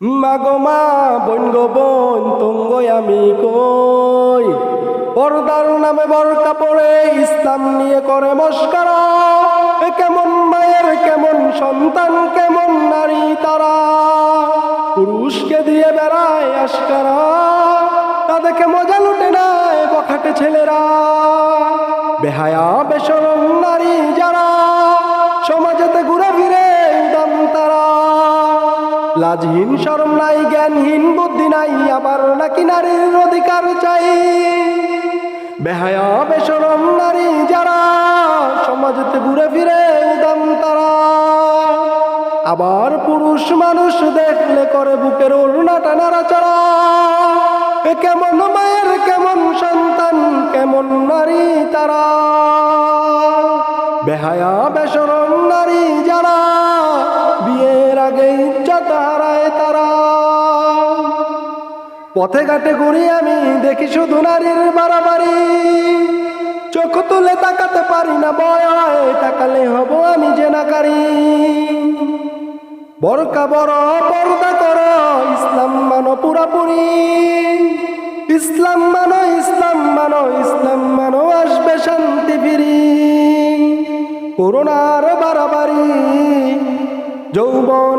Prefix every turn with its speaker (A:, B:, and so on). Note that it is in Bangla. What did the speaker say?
A: মাগো মা, বন গো বোন, তুঙ্গই আমি কই? পর্দার নামে বরকা পড়ে ইসলাম নিয়ে করে মস্কারা। কেমন মায়ের, কেমন সন্তান, কেমন নারী তারা? পুরুষকে দিয়ে বেড়ায় আস্কারা তাদেরকে মজা লুটে নেয় বখাটে ছেলেরা। বেহায়া বেসরম লাজহীন শরম নাই, জ্ঞানহীন, বুদ্ধি নাই, আবার নাকি নারীর অধিকার চাই। বেহায়া বেসরম নারী যারা, সমাজেতে ঘুরে ফিরে উদাম তারা। আবার পুরুষ মানুষ দেখলে করে বুকের ওড়নাটা নাড়াচাড়া। এ কেমন মায়ের কেমন সন্তান, কেমন নারী তারা। বেহায়া বেসরম পথে ঘাটে ঘুরি আমি দেখি শুধু নারীর বাড়াবাড়ি। চোখ তুলে তাকাতে পারি না বয় তাকালে হব আমি যে নাকারি বরকা বড়, পর্দা করো, ইসলাম মানো পুরাপুরি। ইসলাম মানো ইসলাম মানো ইসলাম মানো, আসবে শান্তি ফিরি। করোনার বাড়াবাড়ি, যৌবন